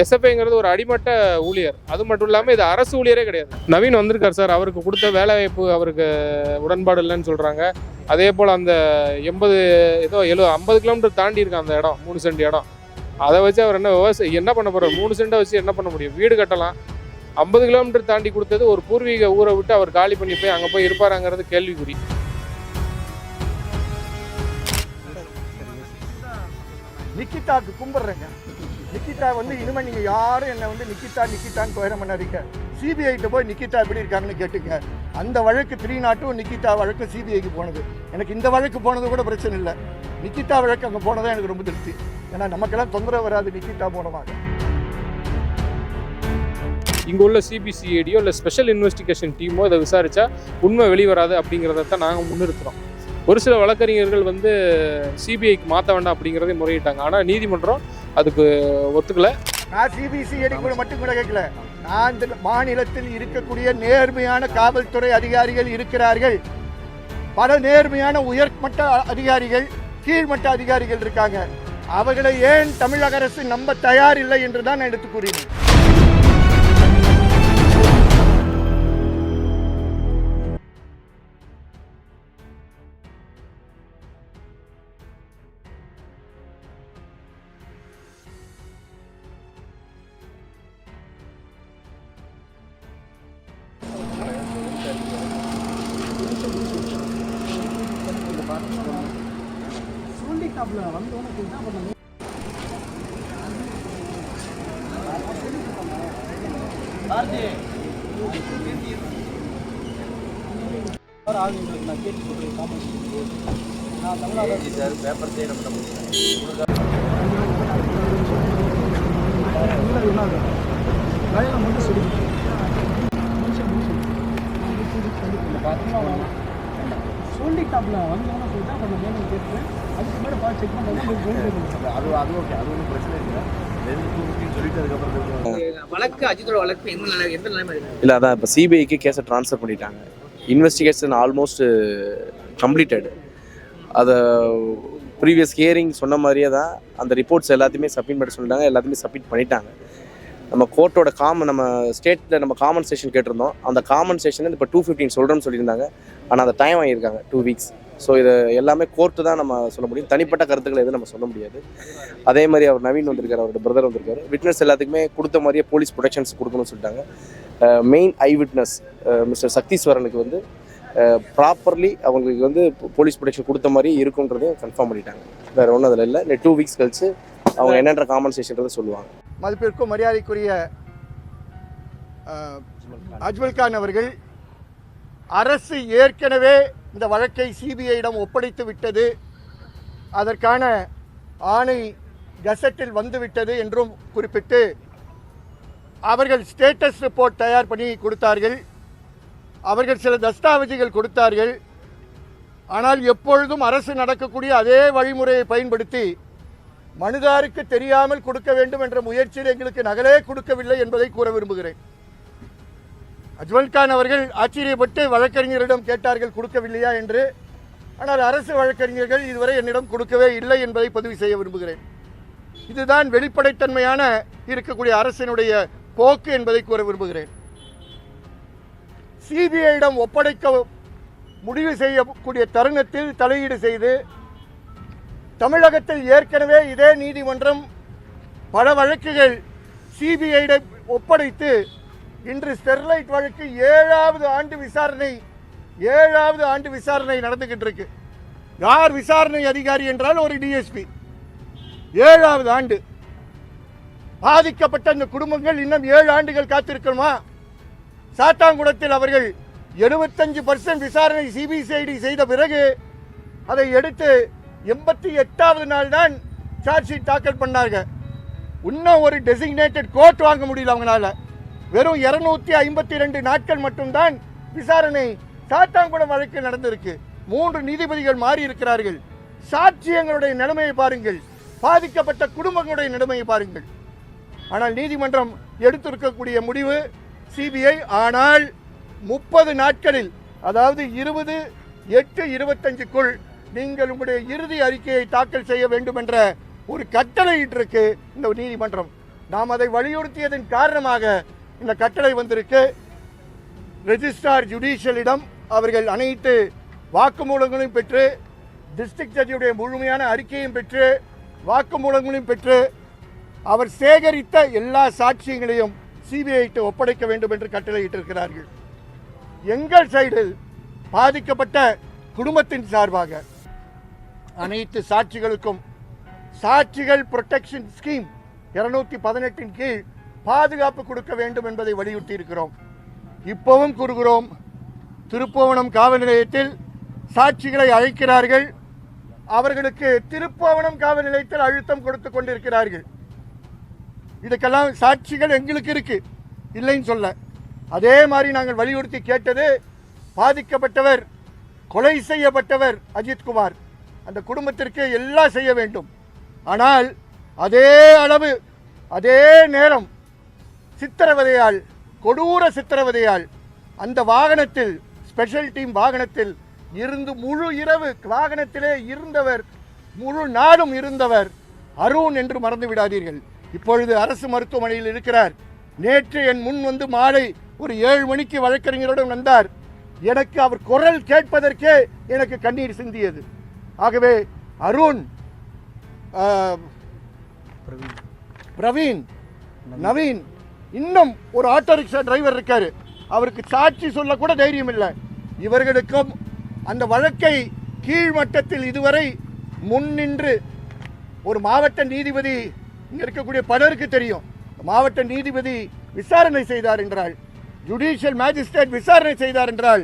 எஸ்எஃப்ஐங்கிறது ஒரு அடிமட்ட ஊழியர். அது மட்டும் இல்லாமல் இது அரசு ஊழியரே கிடையாது. நவீன் வந்திருக்கார் சார். அவருக்கு கொடுத்த வேலைவாய்ப்பு அவருக்கு உடன்பாடு இல்லைன்னு சொல்கிறாங்க அதே போல் அந்த எண்பது ஏதோ எழு ஐம்பது கிலோமீட்டர் தாண்டி இருக்கு அந்த இடம் மூணு சென்ட் இடம். அதை வச்சு அவர் என்ன விவசாயம் என்ன பண்ண போகிறார் மூணு சென்ட்டை வச்சு என்ன பண்ண முடியும்? வீடு கட்டலாம். ஐம்பது கிலோமீட்டர் தாண்டி கொடுத்தது ஒரு பூர்வீக ஊரை விட்டு அவர் காலி பண்ணி போய் அங்கே போய் இருப்பாராங்கிறது கேள்விக்குறி. நிக்கிதாக்கு கும்பிடுறேங்க. நிக்கிதா வந்து இனிமேல் நீங்கள் யாரும் என்னை வந்து நிக்கிதா நிக்கிதான்னு துயரம் பண்ணாதீங்க. சிபிஐட்ட போய் நிக்கிதா எப்படி இருக்காங்கன்னு கேட்டுங்க. அந்த வழக்கு த்ரீ நாட்டும் நிக்கிதா வழக்கு சிபிஐக்கு போனது. எனக்கு இந்த வழக்கு போனது கூட பிரச்சனை இல்லை. நிக்கிதா வழக்கு அங்கே போனதான் எனக்கு ரொம்ப திருப்தி. ஏன்னா நமக்கெல்லாம் தொந்தரவு வராது நிக்கிதா போனவாங்க இங்கே உள்ள சிபிசிஐடியோ இல்லை ஸ்பெஷல் இன்வெஸ்டிகேஷன் டீமோ இதை விசாரித்தா உண்மை வெளிவராது அப்படிங்கிறத தான் நாங்கள் முன்னிறுத்துகிறோம் ஒரு சில வழக்கறிஞர்கள் வந்து சிபிஐக்கு மாற்ற வேண்டாம் அப்படிங்கிறதே முறையிட்டாங்க. ஆனால் நீதிமன்றம் அதுக்கு ஒத்துக்கல. நான் சிபிசி கூட மட்டும் கூட கேட்கல. நான் மாநிலத்தில் இருக்கக்கூடிய நேர்மையான காவல்துறை அதிகாரிகள் இருக்கிறார்கள். பல நேர்மையான உயர்மட்ட அதிகாரிகள் கீழ்மட்ட அதிகாரிகள் இருக்காங்க. அவர்களை ஏன் தமிழக அரசு நம்ப தயாரில்லை என்று தான் நான் எடுத்து கூறினேன். சொல்லிட்டாப்ல வந்தவன சொல்லிட்டா கொஞ்சம் நான் கேட்டு அதுக்கு மேலே பார்த்து செக் பண்ணுறது அது அது ஓகே அது ஒன்றும் பிரச்சனை இல்லை ரெண்டு டூ ஃபிஃப்டின்னு சொல்லிட்டு அதுக்கப்புறம் வழக்கு அஜித்தோட வழக்கு எந்த நிலை எந்த நிலைமை இருக்கு இல்லை அதான் இப்போ சிபிஐக்கு கேஸை ட்ரான்ஸ்ஃபர் பண்ணிட்டாங்க. இன்வெஸ்டிகேஷன் ஆல்மோஸ்ட் கம்ப்ளீட்டட் அதை ப்ரீவியஸ் ஹியரிங் சொன்ன மாதிரியே தான் அந்த ரிப்போர்ட்ஸ் எல்லாத்தையுமே சப்மிட் பண்ண சொல்லிட்டாங்க எல்லாத்தையுமே சப்மிட் பண்ணிட்டாங்க. நம்ம கோர்ட்டோட காமன் நம்ம ஸ்டேட்டில் நம்ம காமன் செஷன் கேட்டிருந்தோம். அந்த காமன் செஷன் இப்போ டூ ஃபிஃப்டின் சொல்கிறோம்னு சொல்லியிருந்தாங்க. ஆனால் அந்த டைம் வாங்கியிருக்காங்க டூ வீக்ஸ் ஸோ இது எல்லாமே கோர்ட்டு தான் நம்ம சொல்ல முடியும். தனிப்பட்ட கருத்துக்களை எதுவும் நம்ம சொல்ல முடியாது. அதே மாதிரி அவர் நவீன் வந்திருக்காரு அவரோட பிரதர் வந்திருக்காரு. விட்னஸ் எல்லாத்துக்குமே கொடுத்த மாதிரியே போலீஸ் ப்ரொடெக்ஷன்ஸ் கொடுக்கணும்னு சொல்லிட்டாங்க. மெயின் ஐ விட்னஸ் மிஸ்டர் சக்தீஸ்வரனுக்கு வந்து ப்ராப்பர்லி அவங்களுக்கு வந்து போலீஸ் ப்ரொடெக்ஷன் கொடுத்த மாதிரி இருக்குன்றதையும் கன்ஃபார்ம் பண்ணிட்டாங்க. வேற ஒன்றும் அதில் இல்லை. டூ வீக்ஸ் கழிச்சு அவங்க என்னன்ற காம்பன்சேஷன்றதை சொல்லுவாங்க. மதிப்பிற்கும் மரியாதைக்குரிய அஜ்மல் கான் அவர்கள் அரசு ஏற்கனவே இந்த வழக்கை சிபிஐயிடம் ஒப்படைத்து விட்டது. அதற்கான ஆணை கசட்டில் வந்துவிட்டது என்றும் குறிப்பிட்டு அவர்கள் ஸ்டேட்டஸ் ரிப்போர்ட் தயார் பண்ணி கொடுத்தார்கள். அவர்கள் சில தஸ்தாவேஜுகள் கொடுத்தார்கள். ஆனால் எப்பொழுதும் அரசு நடக்கக்கூடிய அதே வழிமுறையை பயன்படுத்தி மனுதாருக்கு தெரியாமல் கொடுக்க வேண்டும் என்ற முயற்சியில் எங்களுக்கு நகலே கொடுக்கவில்லை என்பதை கூற விரும்புகிறேன். அஜ்மல் கான் அவர்கள் ஆச்சரியப்பட்டு வழக்கறிஞரிடம் கேட்டார்கள் கொடுக்கவில்லையா என்று. ஆனால் அரசு வழக்கறிஞர்கள் இதுவரை என்னிடம் கொடுக்கவே இல்லை என்பதை பதிவு செய்ய விரும்புகிறேன். இதுதான் வெளிப்படைத்தன்மையான இருக்கக்கூடிய அரசினுடைய போக்கு என்பதை கூற விரும்புகிறேன். சிபிஐயிடம் ஒப்படைக்க முடிவு செய்யக்கூடிய தருணத்தில் தலையீடு செய்து தமிழகத்தில் ஏற்கனவே இதே நீதிமன்றம் பல வழக்குகள் சிபிஐடை ஒப்படைத்து இன்று ஸ்டெர்லைட் வழக்கு ஏழாவது ஆண்டு விசாரணை ஏழாவது ஆண்டு விசாரணை நடந்துகிட்டு இருக்கு. யார் விசாரணை அதிகாரி என்றால் ஒரு டிஎஸ்பி ஏழாவது ஆண்டு. பாதிக்கப்பட்ட அந்த குடும்பங்கள் இன்னும் ஏழு ஆண்டுகள் காத்திருக்கணுமா? சாத்தாங்குளத்தில் அவர்கள் எழுபத்தஞ்சு பர்சன்ட் விசாரணை சிபிசிஐடி செய்த பிறகு அதை எடுத்து எண்பத்தி எட்டாவது நாள் தான் சார்ஜ் ஷீட் தாக்கல் பண்ணாங்க. இன்னும் ஒரு டெசிக்னேட்டட் கோர்ட் வாங்க முடியல அவங்களால. வெறும் இருநூத்தி ஐம்பத்தி ரெண்டு நாட்கள் மட்டும்தான் விசாரணை சாத்தாங்குளம் வழக்கு நடந்திருக்கு. மூன்று நீதிபதிகள் மாறி இருக்கிறார்கள் சாட்சியங்களுடைய நிலைமையை பாருங்கள். பாதிக்கப்பட்ட குடும்பங்களுடைய நிலைமையை பாருங்கள். ஆனால் நீதிமன்றம் எடுத்திருக்கக்கூடிய முடிவு சிபிஐ ஆனால் முப்பது நாட்களில் அதாவது இருபது எட்டு இருபத்தஞ்சுக்குள் நீங்கள் உங்களுடைய இறுதி அறிக்கையை தாக்கல் செய்ய வேண்டும் என்ற ஒரு கட்டளையிட்டிருக்கு இந்த நீதிமன்றம். நாம் அதை வலியுறுத்தியதன் காரணமாக இந்த கட்டளை வந்திருக்கு. ரெஜிஸ்ட்ரார் ஜுடிஷியலிடம் அவர்கள் அனைத்து வாக்குமூலங்களையும் பெற்று டிஸ்ட்ரிக்ட் ஜட்ஜியுடைய முழுமையான அறிக்கையும் பெற்று வாக்குமூலங்களையும் பெற்று அவர் சேகரித்த எல்லா சாட்சியங்களையும் சிபிஐட்டு ஒப்படைக்க வேண்டும் என்று கட்டளையிட்டிருக்கிறார்கள் எங்கள் சைடில் பாதிக்கப்பட்ட குடும்பத்தின் சார்பாக அனைத்து சாட்சிகளுக்கும் சாட்சிகள் புரொடெக்ஷன் ஸ்கீம் இருநூத்தி பதினெட்டின் கீழ் பாதுகாப்பு கொடுக்க வேண்டும் என்பதை வலியுறுத்தி இருக்கிறோம் இப்பவும் கூறுகிறோம் திருப்போவனம் காவல் நிலையத்தில் சாட்சிகளை அழைக்கிறார்கள். அவர்களுக்கு திருப்போவனம் காவல் நிலையத்தில் அழுத்தம் கொடுத்து கொண்டிருக்கிறார்கள். இதுக்கெல்லாம் சாட்சிகள் எங்களுக்கு இருக்கு. இல்லைன்னு சொல்ல. அதே மாதிரி நாங்கள் வலியுறுத்தி கேட்டது பாதிக்கப்பட்டவர் கொலை செய்யப்பட்டவர் அஜித்குமார் அந்த குடும்பத்திற்கு எல்லாம் செய்ய வேண்டும். ஆனால் அதே அளவு அதே நேரம் சித்திரவதையால் கொடூர சித்திரவதையால் அந்த வாகனத்தில் ஸ்பெஷல் டீம் வாகனத்தில் இருந்து முழு இரவு வாகனத்திலே இருந்தவர் முழு நாளும் இருந்தவர் அருண் என்று மறந்து விடாதீர்கள். இப்பொழுது அரசு மருத்துவமனையில் இருக்கிறார். நேற்று என் முன் வந்து மாலை ஒரு ஏழு மணிக்கு வழக்கறிஞருடன் வந்தார். எனக்கு அவர் குரல் கேட்பதற்கே எனக்கு கண்ணீர் சிந்தியது. ஆகவே அருண் பிரவீன். நவீன். இன்னும் ஒரு ஆட்டோ ரிக்ஷா டிரைவர் இருக்காரு. அவருக்கு சாட்சி சொல்ல கூட தைரியம் இல்லை. இவர்களுக்கும் அந்த வழக்கை கீழ்மட்டத்தில் இதுவரை முன்னின்று ஒரு மாவட்ட நீதிபதி இங்க இருக்கக்கூடிய பலருக்கு தெரியும். மாவட்ட நீதிபதி விசாரணை செய்தார் என்றால் ஜுடிஷியல் மேஜிஸ்ட்ரேட் விசாரணை செய்தார் என்றால்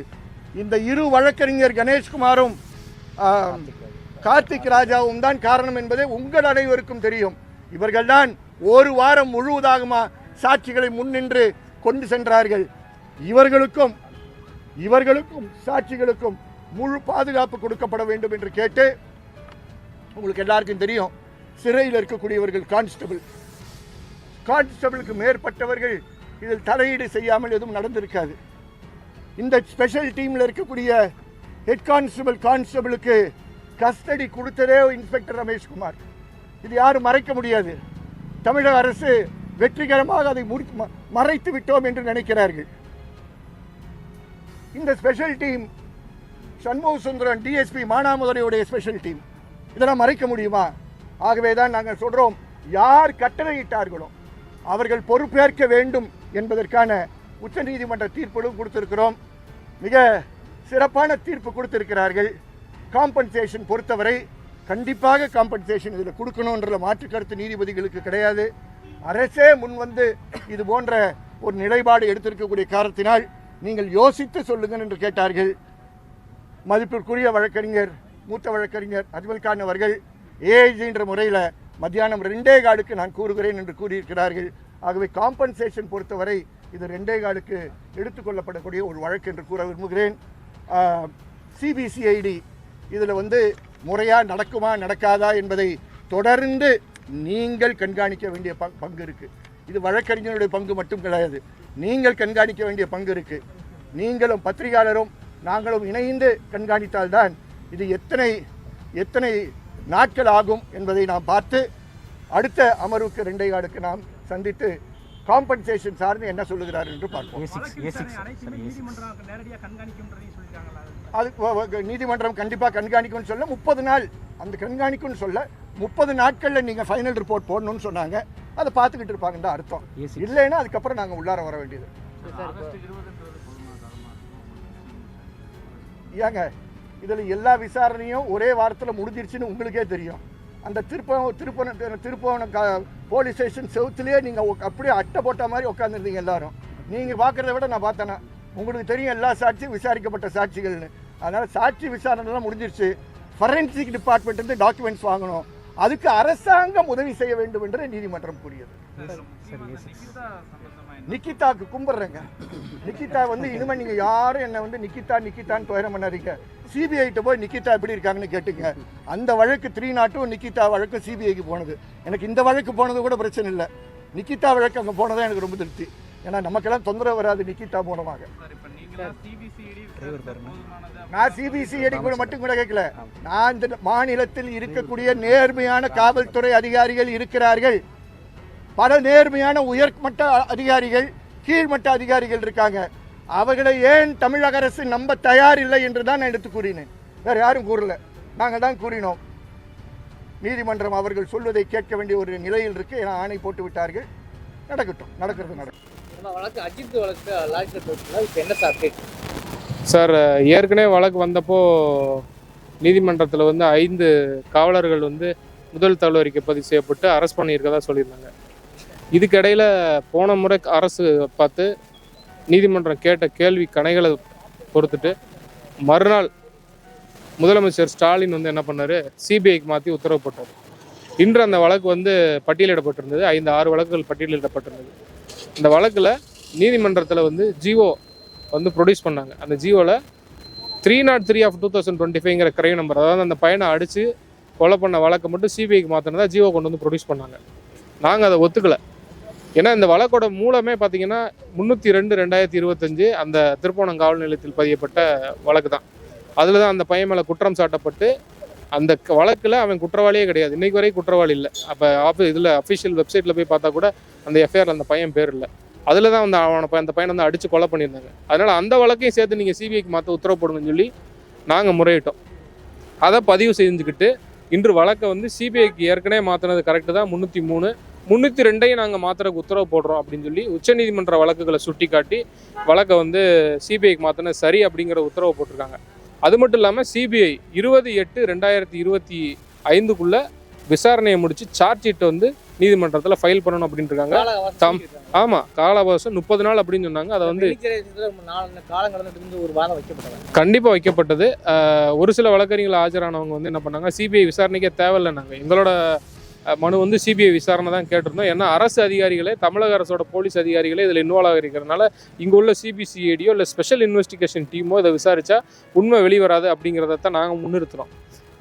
இந்த இரு வழக்கறிஞர் கணேஷ்குமாரும் கார்த்திக் ராஜாவும் தான் காரணம் என்பதை உங்கள் அனைவருக்கும் தெரியும். இவர்கள்தான் ஒரு வாரம் முழுவதாகுமா சாட்சிகளை முன்னின்று கொண்டு சென்றார்கள். இவர்களுக்கும் இவர்களுக்கும் சாட்சிகளுக்கும் முழு பாதுகாப்பு கொடுக்கப்பட வேண்டும் என்று கேட்டு உங்களுக்கு எல்லாருக்கும் தெரியும் சிறையில் இருக்கக்கூடியவர்கள் கான்ஸ்டபிள். கான்ஸ்டபிளுக்கு மேற்பட்டவர்கள் இதில் தலையீடு செய்யாமல் எதுவும் நடந்திருக்காது. இந்த ஸ்பெஷல் டீமில் இருக்கக்கூடிய ஹெட் கான்ஸ்டபிள் கான்ஸ்டபிளுக்கு கஸ்டடி கொடுத்ததே இன்ஸ்பெக்டர் ரமேஷ்குமார் இது யாரும் மறைக்க முடியாது. தமிழக அரசு வெற்றிகரமாக அதை முடி ம- மறைத்து விட்டோம் என்று நினைக்கிறார்கள். இந்த special team Shanmuga Sundaran DSP மானாமதுரையுடைய special team இதெல்லாம் மறைக்க முடியுமா? ஆகவே தான் நாங்கள் சொல்கிறோம் யார் கட்டளையிட்டார்களோ அவர்கள் பொறுப்பேற்க வேண்டும் என்பதற்கான உச்சநீதிமன்ற தீர்ப்புகளும் கொடுத்திருக்கிறோம். மிக சிறப்பான தீர்ப்பு கொடுத்திருக்கிறார்கள். காம்பன்சேஷன் பொறுத்தவரை கண்டிப்பாக காம்பன்சேஷன் இதில் கொடுக்கணுன்ற மாற்று கருத்து நீதிபதிகளுக்கு கிடையாது. அரசே முன் வந்து இது போன்ற ஒரு நிலைப்பாடு எடுத்திருக்கக்கூடிய காரணத்தினால் நீங்கள் யோசித்து சொல்லுங்கள் என்று கேட்டார்கள். மதிப்பிற்குரிய வழக்கறிஞர் மூத்த வழக்கறிஞர் அஜ்மல் அவர்கள் ஏஐஜின்ற முறையில் மத்தியானம் ரெண்டே காலுக்கு நான் கூறுகிறேன் என்று கூறியிருக்கிறார்கள். ஆகவே காம்பன்சேஷன் பொறுத்தவரை இது ரெண்டே காலுக்கு எடுத்துக்கொள்ளப்படக்கூடிய ஒரு வழக்கு என்று கூற விரும்புகிறேன். சிபிசிஐடி இதில் வந்து முறையாக நடக்குமா நடக்காதா என்பதை தொடர்ந்து நீங்கள் கண்காணிக்க வேண்டிய பங் பங்கு இருக்குது இது வழக்கறிஞருடைய பங்கு மட்டும் கிடையாது. நீங்கள் கண்காணிக்க வேண்டிய பங்கு இருக்குது நீங்களும் பத்திரிகையாளரும் நாங்களும் இணைந்து கண்காணித்தால்தான் இது எத்தனை எத்தனை நாட்கள் ஆகும் என்பதை நாம் பார்த்து அடுத்த அமர்வுக்கு ரெண்டே ஆளுக்கு நாம் சந்தித்து காம்பன்சேஷன் சார்ந்து என்ன சொல்லுகிறார் என்று பார்ப்போம். அது நீதிமன்றம் கண்டிப்பாக கண்காணிக்கும்னு சொல்ல முப்பது நாள் அந்த கண்காணிக்கும்னு சொல்ல முப்பது நாட்களில் நீங்கள் ஃபைனல் ரிப்போர்ட் போடணும்னு சொன்னாங்க. அதை பார்த்துக்கிட்டு இருப்பாங்கன்னு தான் அர்த்தம். இல்லைன்னா அதுக்கப்புறம் நாங்கள் உள்ளார வர வேண்டியது. ஏங்க இதில் எல்லா விசாரணையும் ஒரே வாரத்தில் முடிஞ்சிருச்சுன்னு உங்களுக்கே தெரியும். அந்த திருப்பவம் திருப்பவனம் திருப்பவனம் போலீஸ் ஸ்டேஷன் செவுத்துலேயே நீங்கள் அப்படியே அட்டை போட்ட மாதிரி உட்காந்துருந்தீங்க எல்லாரும். நீங்கள் பார்க்குறத விட நான் பார்த்தேன்னா உங்களுக்கு தெரியும் எல்லா சாட்சியும் விசாரிக்கப்பட்ட சாட்சிகள்னு. அதனால் சாட்சி விசாரணைலாம் முடிஞ்சிருச்சு. ஃபரென்சிக் டிபார்ட்மெண்ட்லேருந்து டாக்குமெண்ட்ஸ் வாங்கணும். அதுக்கு அரசாங்கம் உதவி செய்ய வேண்டும் என்று நீதிமன்றம் கூறியது. நிக்கிதாக்கு கும்பிட்றேங்க. நிக்கிதா வந்து இனிமேல் நீங்கள் யாரும் என்ன வந்து நிக்கிதா நிக்கிதான்னு துயரம் பண்ணாதீங்க. சிபிஐட்ட போய் நிக்கிதா எப்படி இருக்காங்கன்னு கேட்டுங்க. அந்த வழக்கு த்ரீ நாட்டும் நிக்கிதா வழக்கு சிபிஐக்கு போனது. எனக்கு இந்த வழக்கு போனது கூட பிரச்சனை இல்லை. நிக்கிதா வழக்கு அங்கே போனதான் எனக்கு ரொம்ப திருப்தி. ஏன்னா நமக்கெல்லாம் தொந்தரவு வராது நிக்கிதா மூலமாக நான் சிபிசிஐடி கூட மட்டும் கூட கேட்கல. நான் இந்த மாநிலத்தில் இருக்கக்கூடிய நேர்மையான காவல்துறை அதிகாரிகள் இருக்கிறார்கள். பல நேர்மையான உயர்மட்ட அதிகாரிகள் கீழ்மட்ட அதிகாரிகள் இருக்காங்க. அவர்களை ஏன் தமிழக அரசு நம்ப தயாரில்லை என்று தான் நான் எடுத்து கூறினேன். வேறு யாரும் கூறல. நாங்கள் தான் கூறினோம். நீதிமன்றம் அவர்கள் சொல்வதை கேட்க வேண்டிய ஒரு நிலையில் இருக்கு. ஏன்னா ஆணை போட்டு விட்டார்கள். நடக்கட்டும். நடக்கிறது நடக்கும். வழக்கு அஜித் வழக்கு லாட்ஜ் இப்போ என்ன சார் சார் ஏற்கனவே வழக்கு வந்தப்போ நீதிமன்றத்தில் வந்து ஐந்து காவலர்கள் வந்து முதல் தகவல் அறிக்கை பதிவு செய்யப்பட்டு அரெஸ்ட் பண்ணியிருக்கதா சொல்லியிருந்தாங்க. இதுக்கிடையில் போன முறை அரசு பார்த்து நீதிமன்றம் கேட்ட கேள்வி கணைகளை பொறுத்துட்டு மறுநாள் முதலமைச்சர் ஸ்டாலின் வந்து என்ன பண்ணார்? சிபிஐக்கு மாற்றி உத்தரவு போட்டார். இன்று அந்த வழக்கு வந்து பட்டியலிடப்பட்டிருந்தது. ஐந்து ஆறு வழக்குகள் பட்டியலிடப்பட்டிருந்தது. இந்த வழக்கில் நீதிமன்றத்தில் வந்து ஜியோ வந்து ப்ரொடியூஸ் பண்ணாங்க. அந்த ஜியோவில் three nought three of two thousand twenty ஃபைவ்ங்கிற crime number அதாவது அந்த பையனை அடித்து கொலை பண்ண வழக்கை மட்டும் சிபிஐக்கு மாற்றினதா ஜியோ கொண்டு வந்து ப்ரொடியூஸ் பண்ணாங்க. நாங்கள் அதை ஒத்துக்கல. ஏன்னா இந்த வழக்கோட மூலமே பார்த்தீங்கன்னா முந்நூற்றி ரெண்டு ரெண்டாயிரத்தி இருபத்தஞ்சு அந்த திருப்போணம் காவல் நிலையத்தில் பதியப்பட்ட வழக்கு தான் அதில் தான் அந்த பையன் மேலே குற்றம் சாட்டப்பட்டு அந்த க- அவன் குற்றவாளியே கிடையாது. இன்றைக்கு வரை குற்றவாளி இல்லை. அப்போ ஆஃபி இதில் அஃபிஷியல் வெப்சைட்டில் போய் பார்த்தா கூட அந்த எஃப்ஐஆர் அந்த பையன் பேர் இல்லை. அதில் தான் வந்து அவனை ப- அந்த பையனை வந்து அடித்து கொலை பண்ணியிருந்தாங்க. அதனால் அந்த வழக்கையும் சேர்த்து நீங்கள் சிபிஐக்கு மாற்ற உத்தரவு போடுங்கன்னு சொல்லி நாங்கள் முறையிட்டோம். அதை பதிவு செஞ்சுக்கிட்டு இன்று வழக்கை வந்து சிபிஐக்கு ஏற்கனவே மாற்றினது கரெக்டு தான். முந்நூற்றி மூணு முந்நூற்றி ரெண்டையும் நாங்கள் மாத்திரக்கு உத்தரவு போடுறோம் அப்படின்னு சொல்லி உச்சநீதிமன்ற வழக்குகளை சுட்டி காட்டி வழக்கை வந்து சிபிஐக்கு மாற்றினது சரி அப்படிங்கிற உத்தரவு போட்டிருக்காங்க. அது மட்டும் இல்லாமல் சிபிஐ இருபது எட்டு ரெண்டாயிரத்தி இருபத்தி ஐந்துக்குள்ளே விசாரணையை முடித்து சார்ஜ் ஷீட்டை வந்து நீதிமன்றத்தில் ஃபைல் பண்ணணும் அப்படின்னு இருக்காங்க. தாம். ஆமாம் கால அவகாசம் முப்பது நாள் அப்படின்னு சொன்னாங்க. அதை வந்து கண்டிப்பாக வைக்கப்பட்டது. ஒரு சில வழக்கறிஞர்கள் ஆஜரானவங்க வந்து என்ன பண்ணாங்க? சிபிஐ விசாரணைக்கே தேவையில்லை நாங்கள் எங்களோட மனு வந்து சிபிஐ விசாரணை தான் கேட்டிருந்தோம். ஏன்னா அரசு அதிகாரிகளே தமிழக அரசோட போலீஸ் அதிகாரிகளே இதில் இன்வால்வ் ஆகிருக்கிறதுனால இங்கே உள்ள சிபிசிஐடியோ இல்லை ஸ்பெஷல் இன்வெஸ்டிகேஷன் டீமோ இதை விசாரிச்சா உண்மை வெளிவராது அப்படிங்கிறத தான் நாங்கள் முன்னிறுத்துறோம்.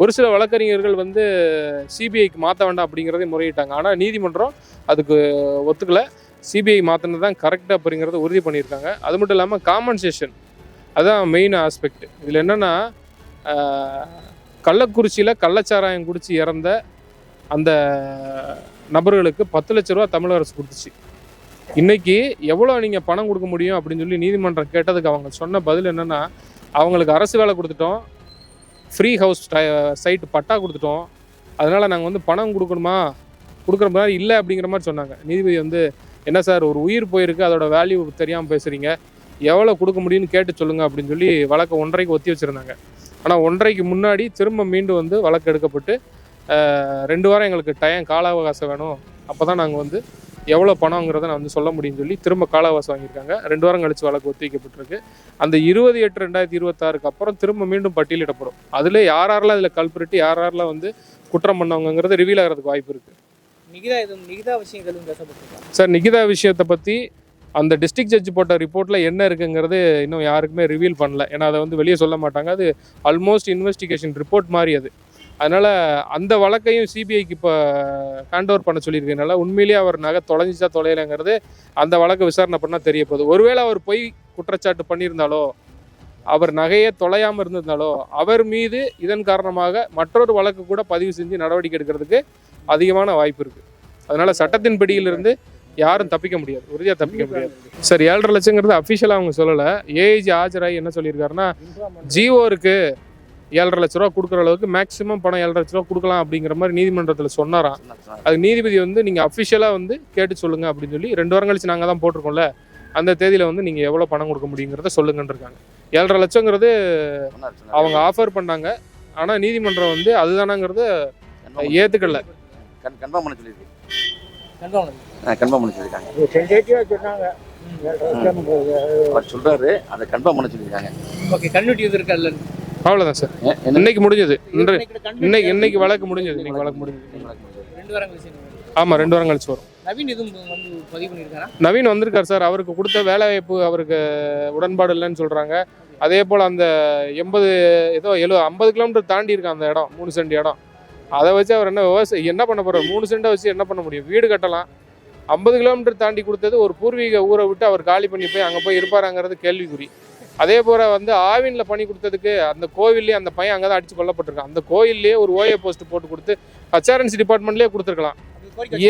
ஒரு சில வழக்கறிஞர்கள் வந்து சிபிஐக்கு மாற்ற வேண்டாம் அப்படிங்கிறதே முறையிட்டாங்க. ஆனால் நீதிமன்றம் அதுக்கு ஒத்துக்கலை. சிபிஐ மாற்றினது தான் கரெக்டாக அப்படிங்கிறத உறுதி பண்ணியிருக்காங்க. அது மட்டும் இல்லாமல் காம்பன்சேஷன் அதுதான் மெயின் ஆஸ்பெக்ட் இதில் என்னென்னா கள்ளக்குறிச்சியில் கள்ளச்சாராயம் குடித்து இறந்த அந்த நபர்களுக்கு பத்து லட்ச ரூபா தமிழக அரசு கொடுத்துச்சு. இன்னைக்கு எவ்வளோ நீங்கள் பணம் கொடுக்க முடியும் அப்படின்னு சொல்லி நீதிமன்றம் கேட்டதுக்கு அவங்க சொன்ன பதில் என்னென்னா அவங்களுக்கு அரசு வேலை கொடுத்துட்டோம். ஃப்ரீ ஹவுஸ் சைட்டு பட்டா கொடுத்துட்டோம். அதனால் நாங்கள் வந்து பணம் கொடுக்கணுமா? கொடுக்குற மாதிரி இல்லை அப்படிங்கிற மாதிரி சொன்னாங்க. நீதிபதி வந்து என்ன சார் ஒரு உயிர் போயிருக்கு அதோட வேல்யூ தெரியாமல் பேசுகிறீங்க எவ்வளோ கொடுக்க முடியும்னு கேட்டு சொல்லுங்கள் அப்படின்னு சொல்லி வழக்கை ஒன்றரைக்கு ஒத்தி வச்சுருந்தாங்க. ஆனால் ஒன்றரைக்கு முன்னாடி திரும்ப மீண்டும் வந்து வழக்கு எடுக்கப்பட்டு ரெண்டு வாரம் எங்களுக்கு டைம் கால அவகாசம் வேணும். அப்போ தான் நாங்கள் வந்து எவ்வளோ பணங்கிறத நான் வந்து சொல்ல முடியும்னு சொல்லி திரும்ப கால அவகாசம் வாங்கியிருக்காங்க. ரெண்டு வாரம் கழிச்சு வழக்கு ஒத்தி வைக்கப்பட்டிருக்கு அந்த இருபது எட்டு ரெண்டாயிரத்தி இருபத்தாறுக்கு அப்புறம் திரும்ப மீண்டும் பட்டியலிடப்படும். அதில் யார் யாரெல்லாம் இதில் கல்பிரிட்டு யார் யாரெல்லாம் வந்து குற்றம் பண்ணவங்கிறது ரிவீல் ஆகிறதுக்கு வாய்ப்பு இருக்குது நிகிதா இது நிகிதா விஷயங்கள் எதுவும் பேசப்பட்டிருக்காங்க சார் நிகிதா விஷயத்தை பற்றி அந்த டிஸ்ட்ரிக்ட் ஜட்ஜ் போட்ட ரிப்போர்ட்டில் என்ன இருக்குங்கிறது இன்னும் யாருக்குமே ரிவீல் பண்ணல. ஏன்னா அதை வந்து வெளியே சொல்ல மாட்டாங்க. அது ஆல்மோஸ்ட் இன்வெஸ்டிகேஷன் ரிப்போர்ட் மாதிரி அது. அதனால் அந்த வழக்கையும் சிபிஐக்கு இப்போ ஹேண்ட் ஓவர் பண்ண சொல்லியிருக்கனால உண்மையிலேயே அவர் நகை தொலைஞ்சிச்சா தொலையலைங்கிறது அந்த வழக்கு விசாரணை பண்ணால் தெரிய போகுது. ஒருவேளை அவர் பொய் குற்றச்சாட்டு பண்ணியிருந்தாலோ அவர் நகையே தொலையாமல் இருந்திருந்தாலோ அவர் மீது இதன் காரணமாக மற்றொரு வழக்கு கூட பதிவு செஞ்சு நடவடிக்கை எடுக்கிறதுக்கு அதிகமான வாய்ப்பு இருக்குது அதனால சட்டத்தின் பிடியிலிருந்து யாரும் தப்பிக்க முடியாது. உறுதியாக தப்பிக்க முடியாது. சார் ஏழரை லட்சங்கிறது அஃபிஷியலாக அவங்க சொல்லலை. ஏஐஜி ஆஜராகி என்ன சொல்லியிருக்காருன்னா ஜிஓ இருக்கு. ஏழரை லட்ச ரூபா கொடுக்குற அளவுக்கு மேக்ஸிமம் பணம் ஏழரை லட்ச ரூபா கொடுக்கலாம் அப்படிங்கிற மாதிரி நீதிமன்றத்தில் சொன்னாராம். அது நீதிபதி வந்து நீங்கள் அஃபிஷியலாக வந்து கேட்டு சொல்லுங்க அப்படின்னு சொல்லி ரெண்டு வாரம் கழிச்சு நாங்கள் தான் போட்டிருக்கோம்ல அந்த தேதியில் வந்து நீங்கள் எவ்வளோ பணம் கொடுக்க முடியுங்கிறத சொல்லுங்கன்னு இருக்காங்க. ஏழரை லட்சங்கிறது அவங்க ஆஃபர் பண்ணாங்க. ஆனால் நீதிமன்றம் வந்து அதுதானாங்கிறது ஏற்றுக்கல கன்ஃபார்ம் பண்ண சொல்லியிருக்கு. கன்ஃபார்ம் பண்ண சொல்லியிருக்காங்க. அவர் சொல்றாரு அதை கன்ஃபார்ம் பண்ண சொல்லியிருக்காங்க. ஓகே கன்வெர்ட் இது இருக்கா இல்ல அவ்வளோதான் சார். இன்னைக்கு முடிஞ்சது. இன்னைக்கு இன்னைக்கு வழக்கு முடிஞ்சது. இன்னைக்கு வழக்கு முடிஞ்சது. ரெண்டு வாரம் கழிச்சு ஆமாம் ரெண்டு வாரம் கழிச்சு வரும். நவீன் எதுவும் வந்து பதிவு பண்ணியிருக்காரா? நவீன் வந்திருக்கார் சார். அவருக்கு கொடுத்த வேலைவாய்ப்பு அவருக்கு உடன்பாடு இல்லைன்னு சொல்கிறாங்க அதே போல் அந்த எண்பது ஏதோ எழு ஐம்பது கிலோமீட்டர் தாண்டி இருக்கு அந்த இடம் மூணு சென்ட் இடம். அதை வச்சு அவர் என்ன விவசாயம் என்ன பண்ண போகிறார் மூணு சென்ட்டை வச்சு என்ன பண்ண முடியும்? வீடு கட்டலாம். ஐம்பது கிலோமீட்டர் தாண்டி கொடுத்தது ஒரு பூர்வீக ஊரை விட்டு அவர் காலி பண்ணி போய் அங்கே போய் இருப்பாராங்கிறது கேள்விக்குறி. அதே போல் வந்து ஆவினில் பண்ணி கொடுத்ததுக்கு அந்த கோவில்லே அந்த பையன் அங்கே தான் அடித்து கொல்லப்பட்டிருக்கான். அந்த கோயில்லேயே ஒரு ஓஏ போஸ்ட் போட்டு கொடுத்து ஹச்ஆர்என்சி டிபார்ட்மெண்ட்லேயே கொடுத்துருக்கலாம். அவரு.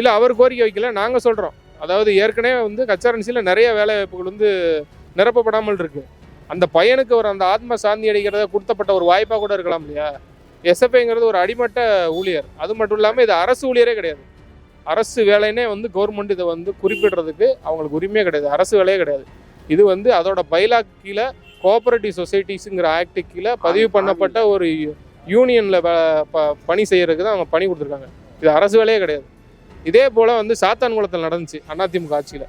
இல்லை அவர் கோரிக்கை வைக்கல நாங்கள் சொல்கிறோம் அதாவது ஏற்கனவே வந்து கச்சாரன்சியில் நிறைய வேலை வாய்ப்புகள் வந்து நிரப்பப்படாமல் இருக்கு. அந்த பையனுக்கு ஒரு அந்த ஆத்ம சாந்தி அடைக்கிறத கொடுத்தப்பட்ட ஒரு வாய்ப்பாக கூட இருக்கலாம் இல்லையா? எஸ்எஃப்ஐங்கிறது ஒரு அடிமட்ட ஊழியர். அது மட்டும் இல்லாமல் இது அரசு ஊழியரே கிடையாது. அரசு வேலைன்னே வந்து கவர்மெண்ட் இதை வந்து குறிப்பிடுறதுக்கு அவங்களுக்கு உரிமையே கிடையாது. அரசு வேலையே கிடையாது. இது வந்து அதோட பைலாக் கீழே கோஆபரேட்டிவ் சொசைட்டிஸுங்கிற ஆக்டு கீழே பதிவு பண்ணப்பட்ட ஒரு யூனியனில் பணி செய்யறதுக்கு தான் அவங்க பணி கொடுத்துருக்காங்க. இது அரசு வேலையே கிடையாது. இதே போல் வந்து சாத்தான்குளத்தில் நடந்துச்சு அதிமுக ஆட்சியில்.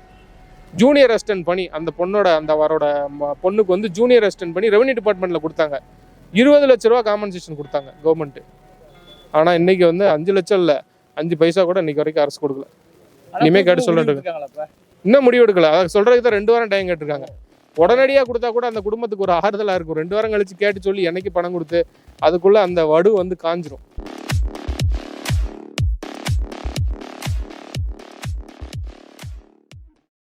ஜூனியர் அசிஸ்டன்ட் பணி அந்த பொண்ணோட அந்த அவரோட பொண்ணுக்கு வந்து ஜூனியர் அசிஸ்டன்ட் பண்ணி ரெவன்யூ டிபார்ட்மெண்ட்டில் கொடுத்தாங்க. இருபது லட்ச ரூபா காம்பன்சேஷன் கொடுத்தாங்க கவர்மெண்ட்டு ஆனால் இன்னைக்கு வந்து அஞ்சு லட்சம் இல்லை. அஞ்சு பைசா கூட இன்னைக்கு வரைக்கும் அரசு கொடுக்கல. இனிமே கேட்டு சொல்லிட்டு இன்னும் முடிவு எடுக்கல. அதை சொல்றதுக்கு தான் ரெண்டு வாரம் டைம் கேட்டிருக்காங்க. உடனடியாக கொடுத்தா கூட அந்த குடும்பத்துக்கு ஒரு ஆறுதலாக இருக்கும். ரெண்டு வாரம் கழிச்சு கேட்டு சொல்லி என்னைக்கு பணம் கொடுத்து அதுக்குள்ள அந்த வடு வந்து காஞ்சிரும்.